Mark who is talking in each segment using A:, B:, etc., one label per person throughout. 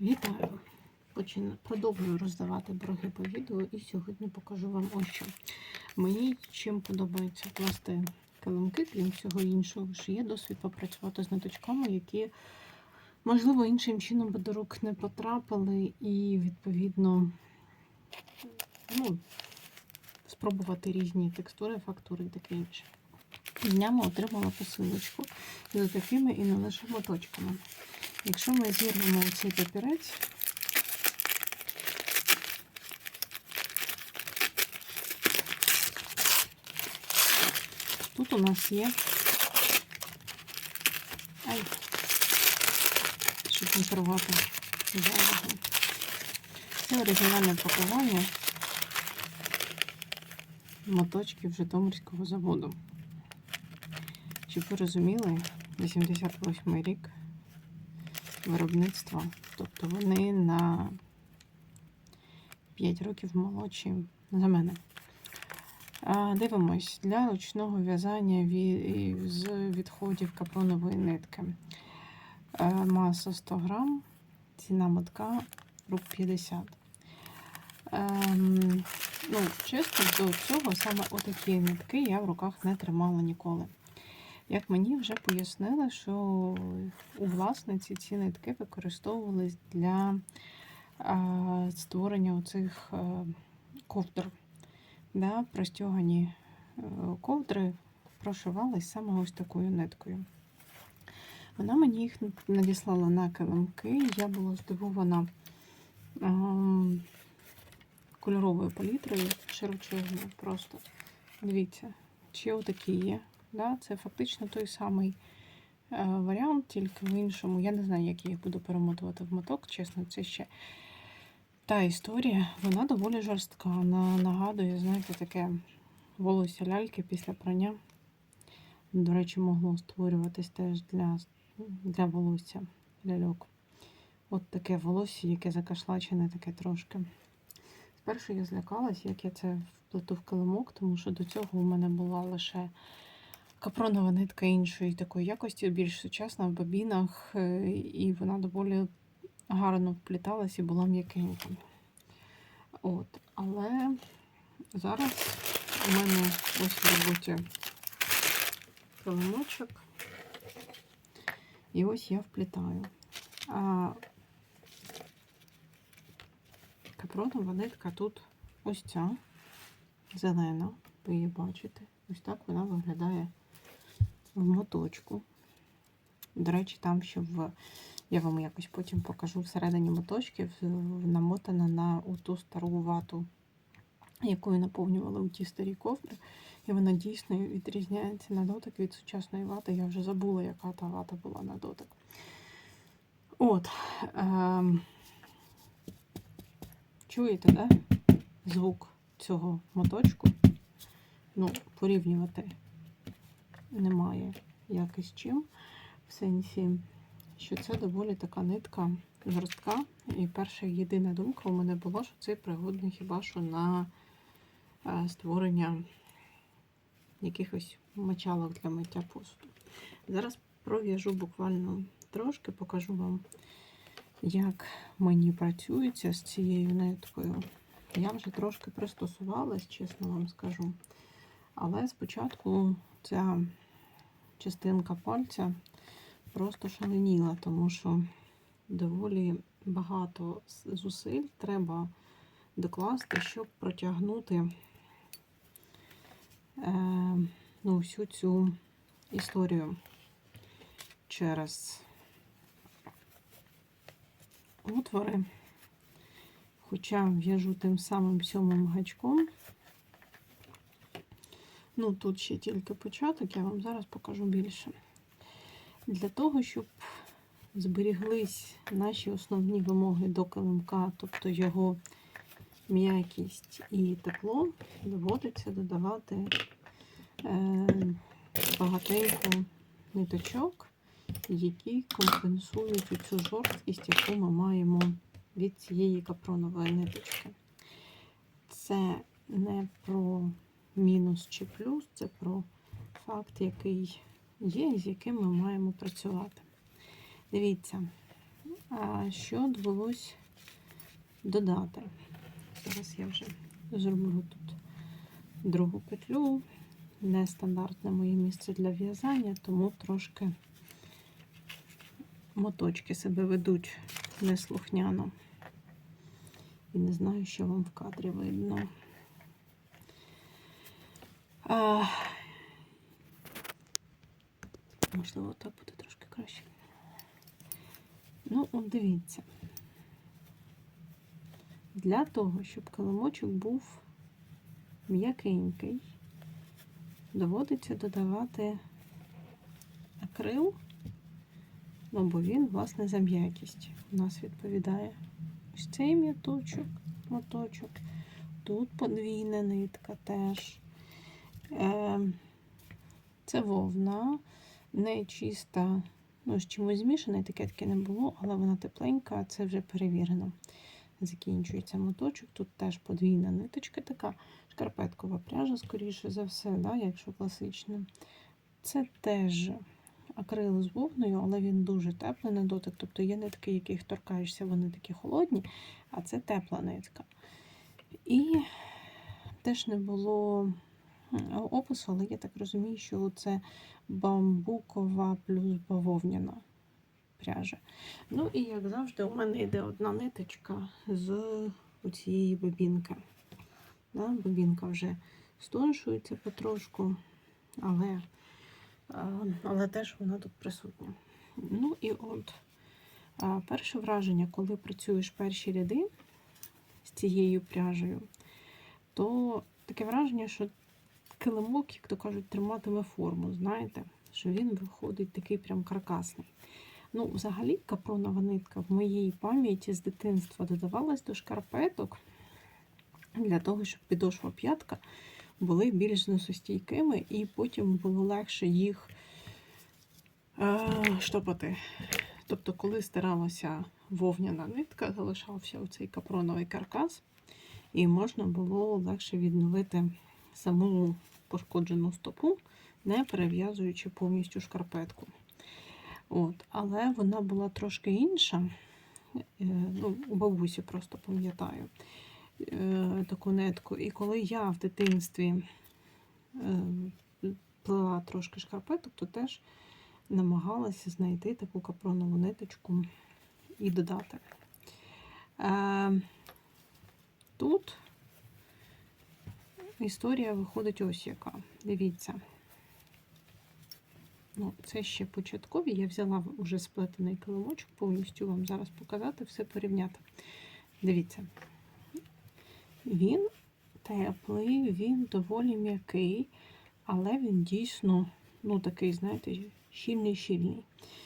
A: Вітаю! Продовжую роздавати борги по відео і сьогодні покажу вам ось що. Мені чим подобається пласти килимки, крім всього іншого, що є досвід попрацювати з ниточками, які, можливо, іншим чином до рук не потрапили, і, відповідно, ну, спробувати різні текстури, фактури і таке інше. Днями отримала посилочку з такими і не лише моточками. Якщо ми зірвемо цей папірець, тут у нас є. Ай, щоб не порвати зайвого. Це оригінальне пакування моточків Житомирського заводу. Щоб ви розуміли, 88 рік виробництва. Тобто вони на 5 років молодші за мене. Дивимось для ручного в'язання з відходів капронової нитки. Е, Маса 100 грам, ціна мотка рук 50. Ем, ну, чесно, до цього саме отакі нитки я в руках не тримала ніколи. Як мені вже пояснили, що у власниці ці нитки використовувались для створення оцих а, ковдр. Да, простягані е, ковдри прошивались саме ось такою ниткою. Вона мені їх надіслала на килимки. Я була здивована ем, кольоровою палітрою широчезною просто. Дивіться, чи отакі є. Да? Це фактично той самий е, варіант, тільки в іншому. Я не знаю, як я їх буду перемотувати в моток, чесно, це ще та історія. Вона доволі жорстка. Вона нагадує, знаєте, таке волосся ляльки після прання. До речі, могло створюватись теж для, для волосся ляльок. От таке волосся, яке закашлачене, таке трошки. Спершу я злякалась, як я це вплету в килимок, тому що до цього у мене була лише капронова нитка іншої такої якості, більш сучасна в бобінах, е, і вона доволі гарно впліталась і була м'якенька. От, але зараз у мене ось в роботі килимочок. І ось я вплітаю. А капронова нитка тут ось ця зелена, ви її бачите. Ось так вона виглядає в моточку. До речі, там ще в. Я вам якось потім покажу всередині моточків, намотана на ту стару вату, якою наповнювали у ті старі ковдри. І вона дійсно відрізняється на дотик від сучасної вати. Я вже забула, яка та вата була на дотик. От. Ем, чуєте, да? Звук цього моточку. Ну, порівнювати немає якось чим. В сенсі, що це доволі така нитка жорстка. І перша єдина думка у мене була, що це пригодний хіба що на е, створення якихось мочалок для миття посуду. Зараз пров'яжу буквально трошки, покажу вам, як мені працюється з цією ниткою. Я вже трошки пристосувалась, чесно вам скажу. Але спочатку ця частинка пальця просто шаленіла, тому що доволі багато зусиль треба докласти, щоб протягнути е, ну, всю цю історію через отвори. Хоча в'яжу тим самим сьомим гачком. Ну, тут ще тільки початок, я вам зараз покажу більше. Для того, щоб зберіглись наші основні вимоги до килимка, тобто його м'якість і тепло, доводиться додавати е, багатенько ниточок, які компенсують цю жорсткість, яку ми маємо від цієї капронової ниточки. Це не про мінус чи плюс, це про факт, який є і з яким ми маємо працювати. Дивіться, що довелось додати? Зараз я вже зроблю тут другу петлю. Нестандартне моє місце для в'язання, тому трошки моточки себе ведуть неслухняно. І не знаю, що вам в кадрі видно. А, можливо, так буде трошки краще. Ну, от дивіться. Для того, щоб килимочок був м'якенький, доводиться додавати акрил, ну, бо він, власне, за м'якість у нас відповідає. Ось цей м'яточок, моточок. Тут подвійна нитка теж. Е, Це вовна, не чиста, ну, з чимось змішана, етикетки не було, але вона тепленька, це вже перевірено. Закінчується моточок. Тут теж подвійна ниточка, така шкарпеткова пряжа, скоріше за все, да, якщо класична. Це теж акрил з вовною, але він дуже теплий на дотик. Тобто є нитки, яких торкаєшся, вони такі холодні, а це тепла нитка. І теж не було опису, але я так розумію, що це бамбукова плюс бавовняна пряжа. Ну і як завжди, у мене йде одна ниточка з цієї бобінки. Да, бобінка вже стоншується потрошку, але, але теж вона тут присутня. Ну і от перше враження, коли працюєш перші ряди з цією пряжею, то таке враження, що килимок, як то кажуть, триматиме форму, знаєте, що він виходить такий прям каркасний. Ну, взагалі, капронова нитка в моїй пам'яті з дитинства додавалась до шкарпеток для того, щоб підошва п'ятка були більш зносостійкими, і потім було легше їх е, штопати. Тобто, коли стиралася вовняна нитка, залишався оцей капроновий каркас, і можна було легше відновити саму пошкоджену стопу, не перев'язуючи повністю шкарпетку. От, Але вона була трошки інша. Е, ну, У бабусі просто пам'ятаю е, таку нитку. І коли я в дитинстві е, плела трошки шкарпеток, то теж намагалася знайти таку капронову ниточку і додати. Тут історія виходить ось яка. Дивіться. Ну, Це ще початкові. Я взяла вже сплетений килимочок, повністю вам зараз показати, все порівняти. Дивіться, він теплий, він доволі м'який, але він дійсно, ну, такий, знаєте, щільний-щільний.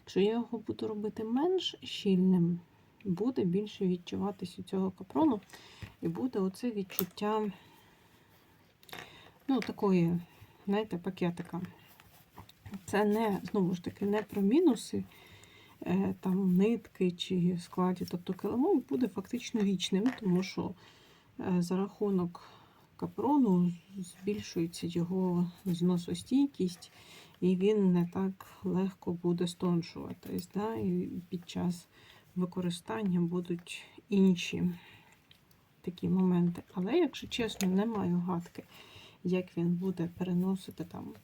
A: Якщо я його буду робити менш щільним, буде більше відчуватися цього капрону, і буде оце відчуття, ну, такої, знаєте, пакетика. Це не, знову ж таки, не про мінуси е, там нитки чи складі. Тобто килимок буде фактично вічним, тому що е, за рахунок капрону збільшується його зносостійкість, і він не так легко буде стоншуватись. Да? І під час використання будуть інші такі моменти. Але, якщо чесно, не маю гадки, як він буде переносити там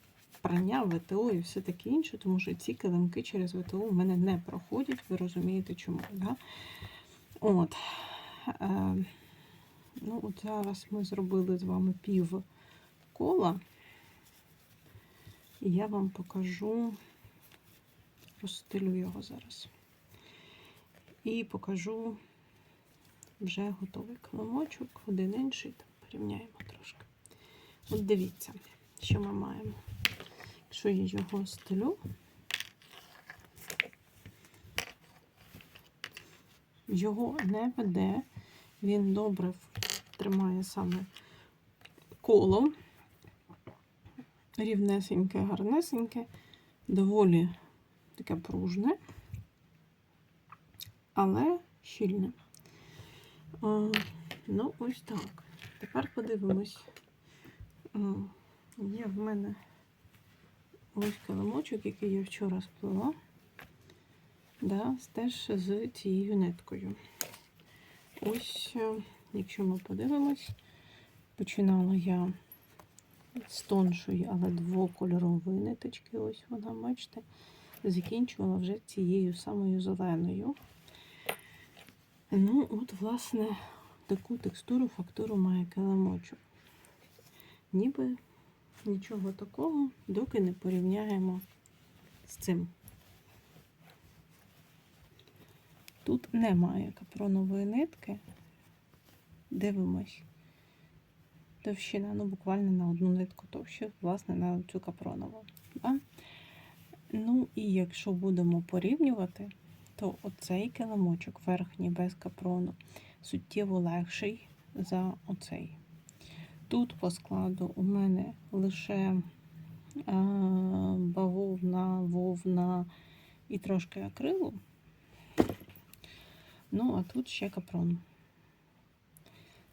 A: прання, ВТО і все таке інше, тому що ці килимки через ВТО у мене не проходять, ви розумієте чому. Да? От. Е, ну, от Зараз ми зробили з вами пів кола, і я вам покажу, розстелю його зараз. І покажу вже готовий килимочок, один інший, там порівняємо трошки. От дивіться, що ми маємо. Якщо я його стелю, його не веде, він добре тримає саме коло, рівнесеньке, гарнесеньке, доволі таке пружне, але щільне. Ну, ось так. Тепер подивимось. Є в мене Ось килимочок, який я вчора сплела. Да, теж з цією ниткою. Ось, е, якщо ми подивимось, починала я з тоншої, але двокольорової ниточки. Ось вона, бачите, закінчувала вже цією самою зеленою. Ну, от, власне, таку текстуру, фактуру має килимочок. Ніби нічого такого, доки не порівняємо з цим. Тут немає капронової нитки. Дивимось. Товщина, ну буквально на одну нитку товщу, власне, на цю капронову. Да? Ну і якщо будемо порівнювати, то оцей килимочок верхній без капрону суттєво легший за оцей. Тут по складу у мене лише а, бавовна, вовна і трошки акрилу. Ну, а тут ще капрон.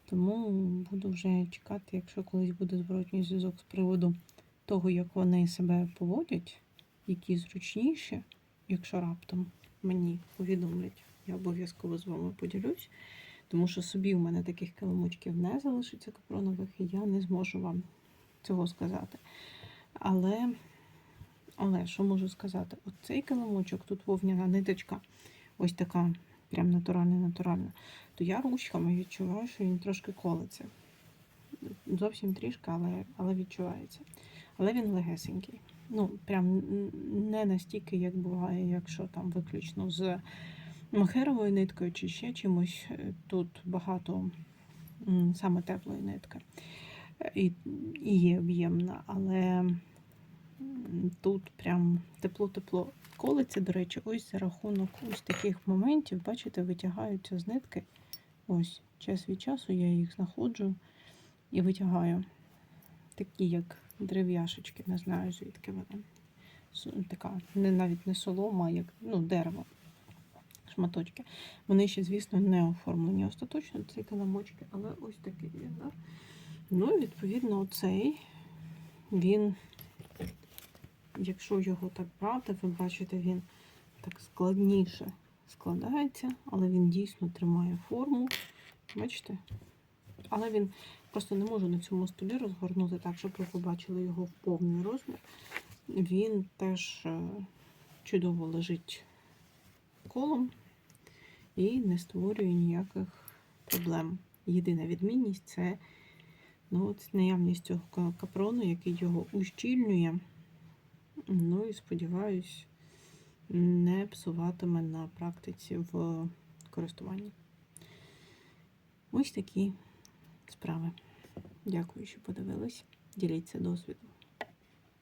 A: Тому буду вже чекати, якщо колись буде зворотній зв'язок з приводу того, як вони себе поводять, які зручніші, якщо раптом мені повідомлять, я обов'язково з вами поділюсь. Тому що собі у мене таких килимочків не залишиться капронових, і я не зможу вам цього сказати. Але, але що можу сказати? Оцей килимочок, тут вовняна ниточка, ось така, прям натуральна-натуральна, то я ручками відчуваю, що він трошки колиться. Зовсім трішки, але, але відчувається. Але він легесенький. Ну, прям не настільки, як буває, якщо там виключно з махеровою ниткою чи ще чимось. Е, Тут багато саме теплої нитки. Е, І, і є об'ємна, але тут прям тепло-тепло колиться. До речі, ось за рахунок ось таких моментів, бачите, витягаються з нитки. Ось, час від часу я їх знаходжу і витягаю. Такі, як дерев'яшечки, не знаю, звідки вони. Така, не навіть не солома, а як ну, дерево шматочки. Вони ще, звісно, не оформлені остаточно, ці каламочки, але ось такий він. Ну відповідно, оцей він, якщо його так брати, ви бачите, він так складніше складається, але він дійсно тримає форму. Бачите? Але він просто не можу на цьому столі розгорнути так, щоб ви побачили його в повний розмір. Він теж е, чудово лежить колом і не створює ніяких проблем. Єдина відмінність це ну, от наявність цього капрону, який його ущільнює. Ну і сподіваюсь, не псуватиме на практиці в користуванні. Ось такі справи. Дякую, що подивились. Діліться досвідом.